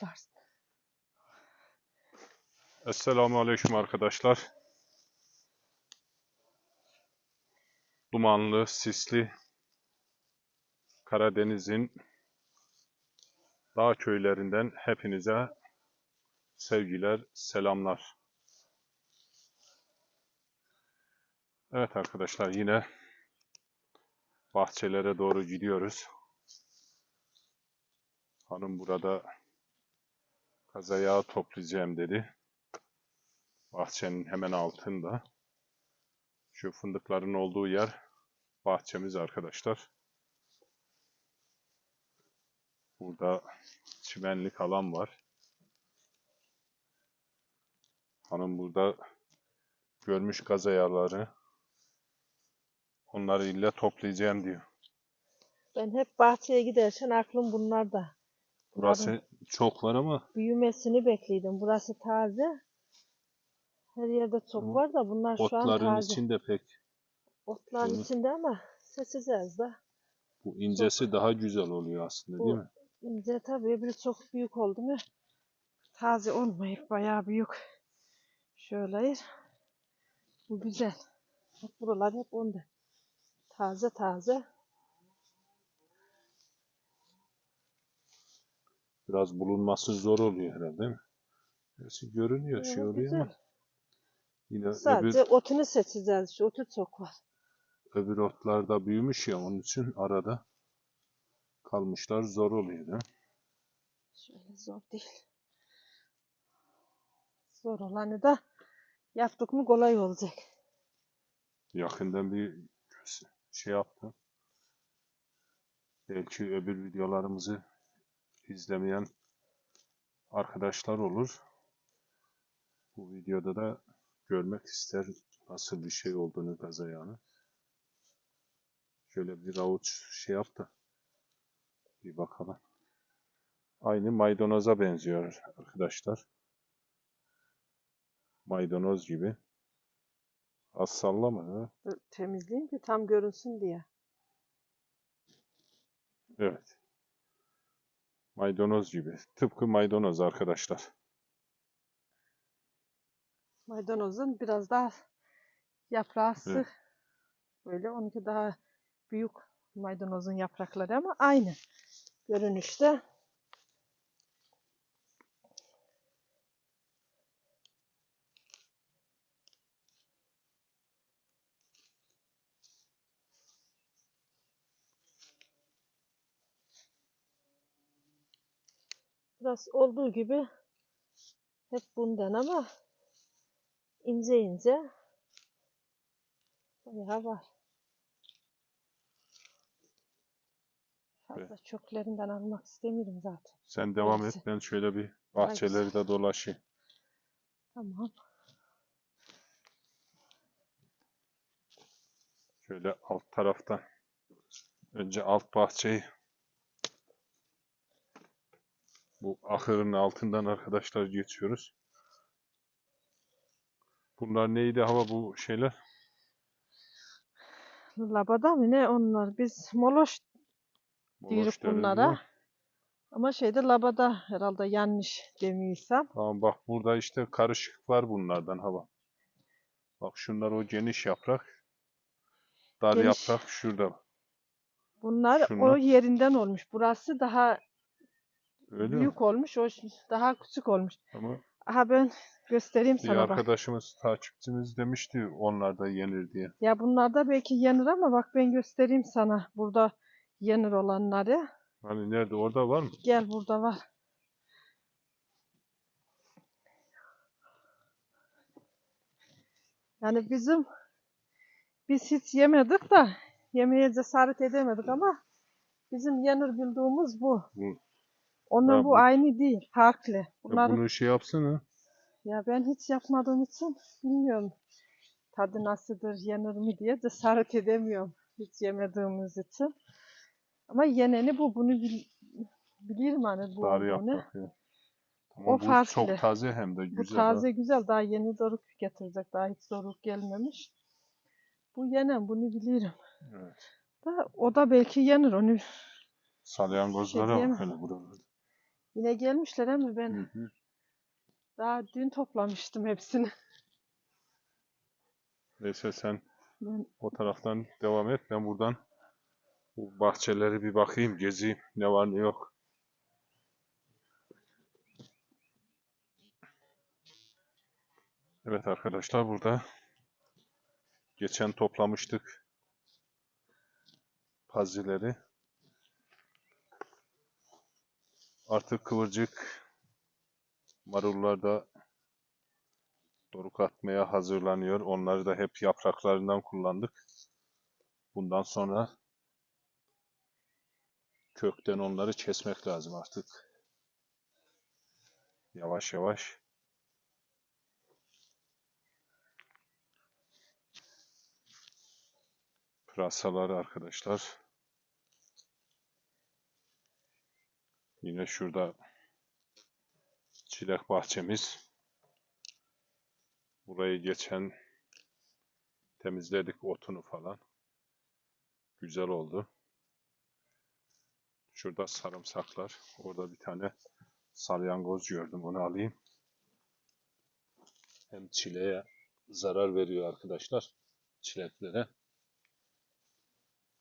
toplarsın. Esselamu Aleyküm arkadaşlar. Dumanlı, sisli Karadeniz'in dağ köylerinden hepinize sevgiler, selamlar. Evet arkadaşlar yine bahçelere doğru gidiyoruz. Hanım burada kazayağı toplayacağım dedi. Bahçenin hemen altında. Şu fındıkların olduğu yer bahçemiz arkadaşlar. Burada çimenlik alan var. Hanım burada görmüş gazayarları. Onları ille toplayacağım diyor. Ben hep bahçeye giderken aklım bunlarda. Burası çok var ama Büyümesini bekliyordum. Burası taze. Her yerde çok Ama var da bunlar şu an otların taze. içinde pek Otların Bunu- içinde ama sessiz az da. bu incesi daha güzel oluyor aslında Bu- değil mi? İnce tabii öbürü çok büyük oldu mu? Taze olmayıp bayağı büyük. Şöyle. Bu güzel. Bak buralar hep onda. Taze taze. Biraz bulunması zor oluyor herhalde değil mi? Gerçi görünüyor şey oluyor ama yine öbür, Sadece otunu seçeceğiz. Şu otu çok var. öbür otlar da büyümüş ya onun için arada kalmışlar zor oluyor değil mi? Şöyle zor değil. Zor olanı da yaptık mı kolay olacak. Yakından bir şey yaptım. Belki öbür videolarımızı izlemeyen arkadaşlar olur. Bu videoda da görmek ister nasıl bir şey olduğunu gazayağını. Şöyle bir avuç şey yap da bir bakalım. Aynı maydanoza benziyor arkadaşlar. Maydanoz gibi. Az sallama. Temizleyeyim ki tam görünsün diye. Evet. Maydanoz gibi. Tıpkı maydanoz arkadaşlar. Maydanozun biraz daha yaprağı sık. Evet. Böyle onunki daha büyük maydanozun yaprakları ama aynı görünüşte. Biraz olduğu gibi hep bundan ama ince ince bayağı var. Fazla Evet. çöplerinden almak istemiyorum zaten. Sen devam Neyse. et. Ben şöyle bir bahçeleri de dolaşayım. Tamam. Şöyle alt taraftan. Önce alt bahçeyi bu ahırın altından arkadaşlar geçiyoruz. Bunlar neydi hava bu şeyler? Labada mı ne onlar? Biz moloş diyoruz Moloş deriz, bunlara. mi? Ama şeyde labada herhalde yanlış demiyorsam. Tamam bak burada işte karışık var bunlardan hava. Bak şunlar o geniş yaprak. Dar Geniş. yaprak şurada. Bunlar o Şunlar. yerinden olmuş. Burası daha Öyle mi? büyük olmuş. O daha küçük olmuş. Ama Aha ben göstereyim bir sana bak. arkadaşımız, takipçimiz demişti onlar da yenir diye. Ya bunlar da belki yenir ama bak ben göstereyim sana. Burada yenir olanları. Hani nerede? Orada var mı? Gel burada var. Yani bizim biz hiç yemedik de yemeye cesaret edemedik ama bizim yenir bildiğimiz bu. Bu, Onun Ya bu bu- aynı değil, farklı. ya bunu şey yapsana. ya ben hiç yapmadığım için bilmiyorum tadı nasıldır, yenir mi diye cesaret edemiyorum hiç yemediğimiz için. Ama yeneni bu, bunu bil, bilirim hani bu Dar olduğunu. yaprak ya. Ama O bu farklı. çok taze hem de Bu güzel. ha. taze güzel, daha yeni doruk getirecek, daha hiç doruk gelmemiş. Bu yenen, bunu bilirim. Evet. Da, o da belki yenir, onu Salyangozlara diyemem. bak hele buralarda. Yine gelmişler ama Hı ben hı. daha dün toplamıştım hepsini. Neyse sen Ben o taraftan devam et. Ben buradan bu bahçeleri bir bakayım, gezeyim. Ne var ne yok. Evet arkadaşlar burada geçen toplamıştık pazileri. Artık kıvırcık marullar da doruk atmaya hazırlanıyor. Onları da hep yapraklarından kullandık. Bundan sonra kökten onları kesmek lazım artık. Yavaş yavaş. Pırasaları arkadaşlar. Yine şurada çilek bahçemiz. Burayı geçen temizledik otunu falan. Güzel oldu. Şurada sarımsaklar. Orada bir tane salyangoz gördüm. Onu alayım. Hem çileğe zarar veriyor arkadaşlar. Çileklere.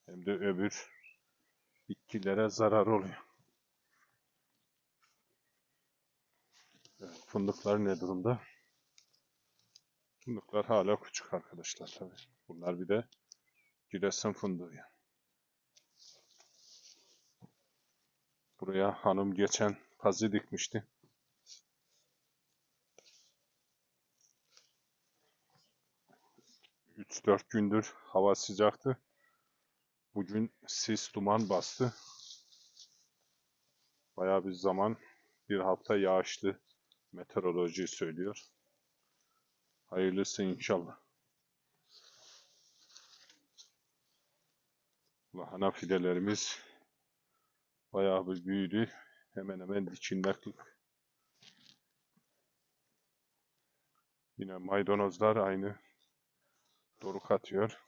Hem de öbür bitkilere zarar oluyor. Evet, fındıklar ne durumda? Fındıklar hala küçük arkadaşlar tabii. Bunlar bir de Giresun fındığı. Buraya hanım geçen pazı dikmişti. Üç dört gündür hava sıcaktı. Bugün sis duman bastı. Bayağı bir zaman bir hafta yağışlı meteoroloji söylüyor. Hayırlısı inşallah. Lahana fidelerimiz bayağı bir büyüdü. Hemen hemen dikilmeklik. Yine maydanozlar aynı doruk atıyor.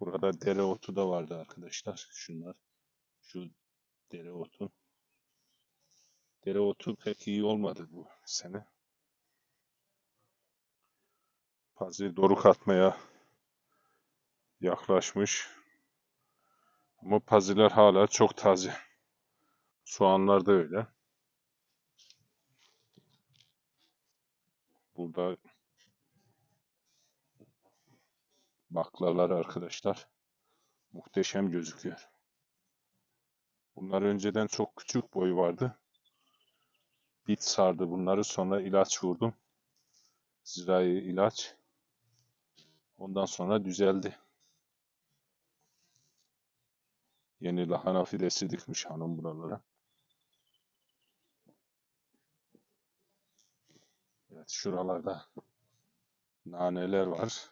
Burada dereotu da vardı arkadaşlar. Şunlar. Şu dereotu. Dereotu pek iyi olmadı bu sene. Pazı doruk atmaya yaklaşmış. Ama paziler hala çok taze. Soğanlar da öyle. Burada baklalar arkadaşlar. Muhteşem gözüküyor. Bunlar önceden çok küçük boy vardı. Bit sardı bunları. Sonra ilaç vurdum. Zirai ilaç. Ondan sonra düzeldi. Yeni lahana fidesi dikmiş hanım buralara. Evet şuralarda naneler var.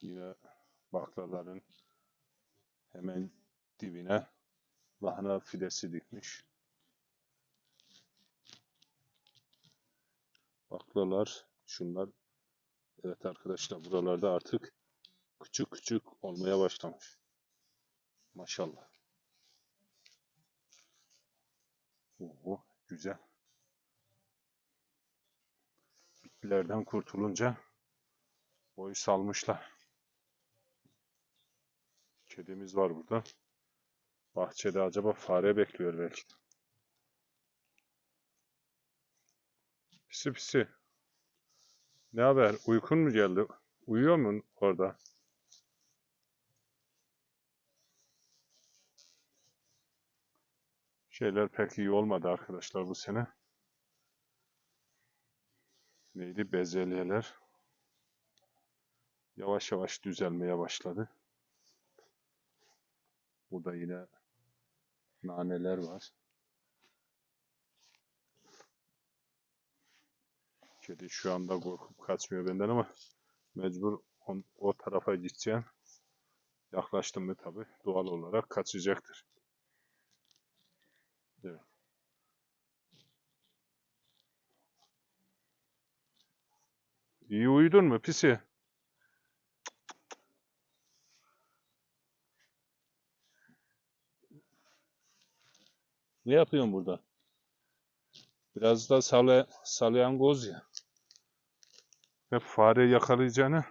Yine baklaların hemen dibine lahana fidesi dikmiş. Baklalar şunlar evet arkadaşlar buralarda artık küçük küçük olmaya başlamış. Maşallah. Oo, güzel. Bitkilerden kurtulunca boyu salmışlar. Kedimiz var burada. Bahçede acaba fare bekliyor belki. Pisi pisi. Ne haber? Uykun mu geldi? Uyuyor mu orada? Şeyler pek iyi olmadı arkadaşlar bu sene. Neydi? Bezelyeler. Yavaş yavaş düzelmeye başladı. Burada yine naneler var. Kedi şu anda korkup kaçmıyor benden ama mecbur on- o tarafa gideceğim. Yaklaştım mı tabi doğal olarak kaçacaktır. Evet. İyi uyudun mu pisi? Ne yapıyorsun burada? Biraz da sale, salyangoz ya. Hep fare yakalayacağını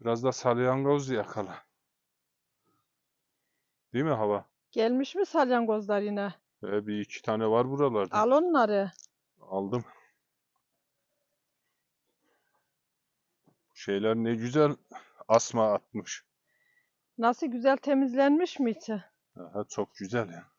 biraz da salyangoz yakala. Değil mi hava? Gelmiş mi salyangozlar yine? Ee, bir iki tane var buralarda. Al onları. Aldım. Şeyler ne güzel asma atmış. Nasıl güzel temizlenmiş mi içi? Aha, çok güzel ya.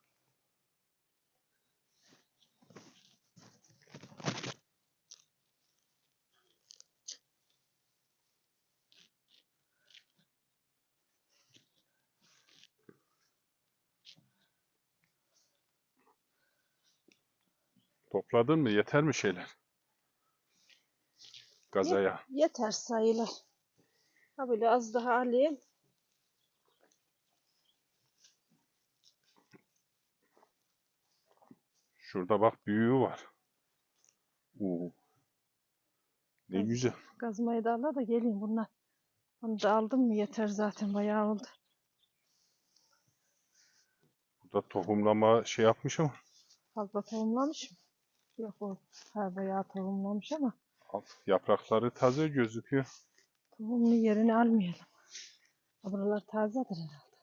Topladın mı? Yeter mi şeyler? Gazaya. Yeter sayılır. Ha böyle az daha alayım. Şurada bak büyüğü var. Oo. Ne Evet. güzel. Gazmayı da al da geleyim bunlar. Onu da aldım mı yeter zaten bayağı oldu. Burada tohumlama şey yapmış ama Fazla tohumlamış mı? Yok o ha, bayağı tohumlamış ama alt yaprakları taze gözüküyor. tohumlu yerini almayalım. Buralar tazedir herhalde.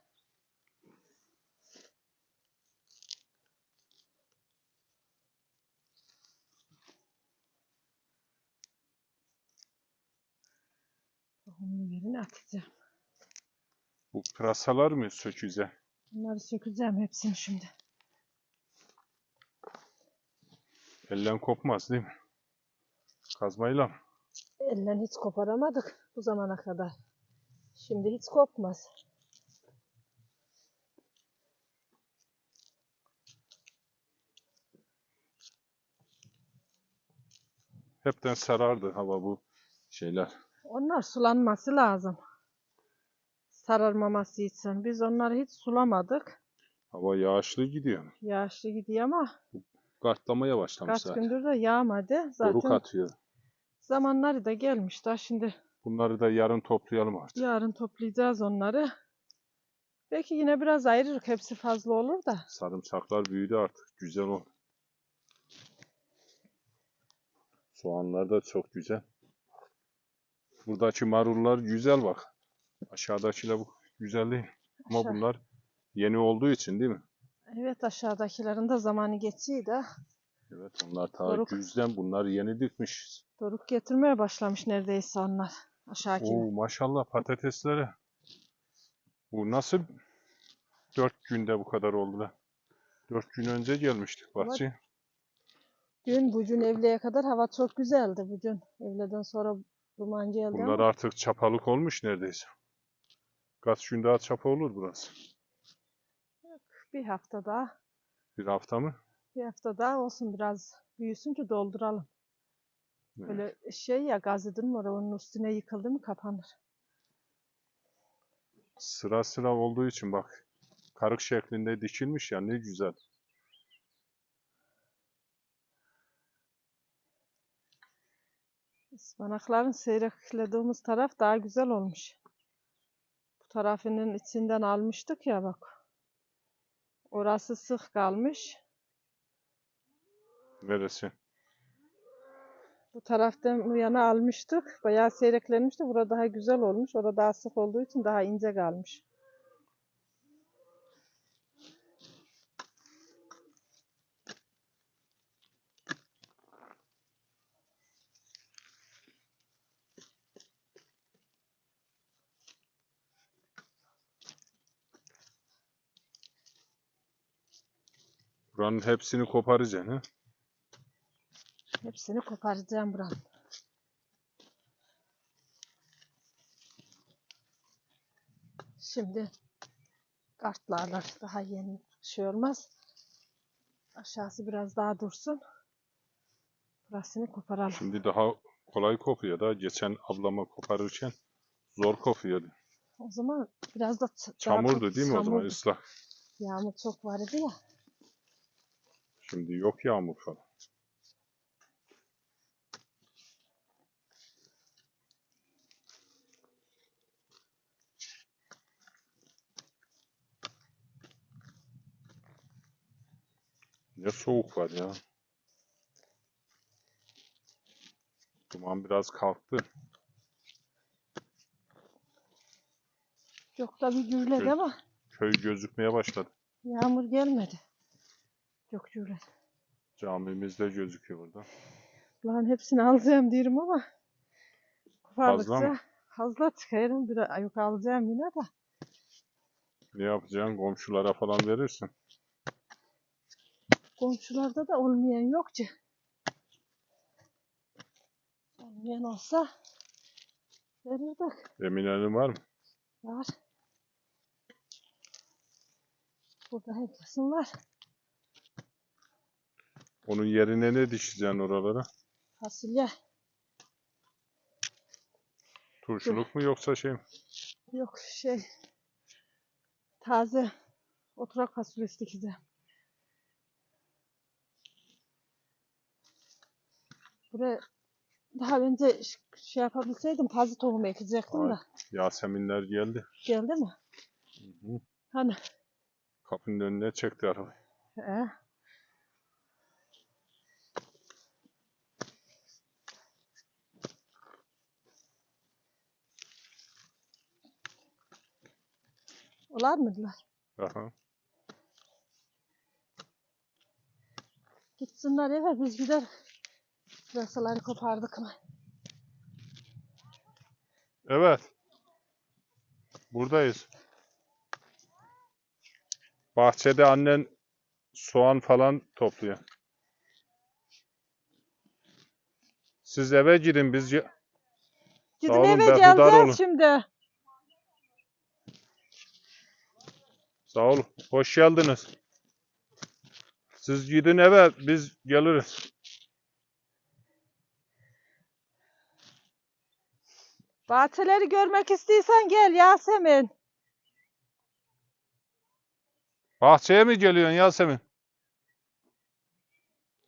Tohumlu yerini atacağım. Bu pırasalar mı söküze? Bunları sökeceğim hepsini şimdi. Elden kopmaz değil mi? Kazmayla mı? Elden hiç koparamadık bu zamana kadar. Şimdi hiç kopmaz. Hepten sarardı hava bu şeyler. Onlar sulanması lazım. Sararmaması için. Biz onları hiç sulamadık. Hava yağışlı gidiyor. Yağışlı gidiyor ama Kartlamaya başlamış kaç zaten. gündür de yağmadı. Zaten Doruk atıyor. zamanları da gelmiş. Daha şimdi Bunları da yarın toplayalım artık. yarın toplayacağız onları. Belki yine biraz ayırırız. Hepsi fazla olur da. Sarımsaklar büyüdü artık. Güzel oldu. Soğanlar da çok güzel. Buradaki marullar güzel bak. Aşağıdakiler bu güzel değil. Ama Aşağı- bunlar yeni olduğu için değil mi? Evet aşağıdakilerin de zamanı geçiyor da. Evet onlar ta Doruk. güzden bunlar yeni dikmiş. Doruk getirmeye başlamış neredeyse onlar. Aşağıdaki. Oo maşallah patateslere. Bu nasıl dört günde bu kadar oldu lan? Dört gün önce gelmiştik bahçeye. Dün bugün evleye kadar hava çok güzeldi bugün. Evleden sonra duman geldi Bunlar ama artık çapalık olmuş neredeyse. Kaç gün daha çapa olur burası? Bir hafta daha Bir hafta mı? bir hafta daha olsun biraz büyüsün ki dolduralım. Evet. Böyle şey ya gaz edin oraya, onun üstüne yıkıldı mı kapanır. Sıra sıra olduğu için bak. Karık şeklinde dikilmiş ya ne güzel. Ispanakların seyreklediğimiz taraf daha güzel olmuş. Bu tarafının içinden almıştık ya bak. Orası sık kalmış. Neresi? Bu taraftan bu yana almıştık. Bayağı seyreklenmişti. Burada daha güzel olmuş. Orada daha sık olduğu için daha ince kalmış. Buranın hepsini koparacaksın ha? Hepsini koparacağım buranın. Şimdi kartlarla daha yeni şey olmaz. Aşağısı biraz daha dursun. Burasını koparalım. Şimdi daha kolay kopuyor da geçen ablama koparırken zor kopuyordu. O zaman biraz da Çamurdu değil mi o zaman çamurdu. ıslak. Yağmur çok vardı ya. Şimdi yok yağmur falan. Ne soğuk var ya. Duman biraz kalktı. Çok da bir gürledi Gör- ama Köy gözükmeye başladı. yağmur gelmedi. Çok gürledi. Camimiz de gözüküyor burada. Lan hepsini alacağım diyorum ama Fazla mı? kopardıkça fazla çıkarım. Bir yok alacağım yine de. Ne yapacaksın? Komşulara falan verirsin. Komşularda da olmayan yok ki. Olmayan olsa verirdik. Emine'nin var mı? Var. Burada herkesin var. Onun yerine ne dikeceksin oralara? Fasulye. Turşuluk mu yoksa şey mi? Yok şey. Taze oturak fasulyesi dikeceğim. Buraya daha önce şey yapabilseydim taze tohum ekecektim Ay. da. Yaseminler geldi. Geldi mi? Hı hı. Hani? Kapının önüne çekti arabayı. He. Olar mıdılar? Aha. Gitsinler eve biz gider. Pırasaları kopardık mı? Evet. Buradayız. Bahçede annen soğan falan topluyor. Siz eve girin biz Gidin olun, eve berhudar geleceğiz şimdi. Sağ olun. Hoş geldiniz. Siz gidin eve biz geliriz. Bahçeleri görmek istiyorsan gel Yasemin. Bahçeye mi geliyorsun Yasemin?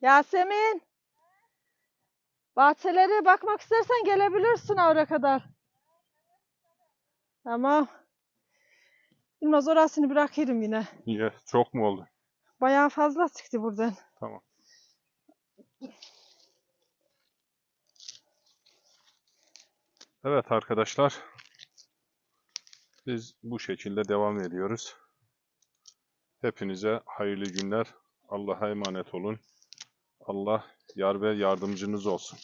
Yasemin. Bahçelere bakmak istersen gelebilirsin oraya kadar. Tamam. Bilmez orasını bırakırım yine. Niye? Çok mu oldu? Bayağı fazla çıktı buradan. Tamam. Evet arkadaşlar. Biz bu şekilde devam ediyoruz. Hepinize hayırlı günler. Allah'a emanet olun. Allah yar ve yardımcınız olsun.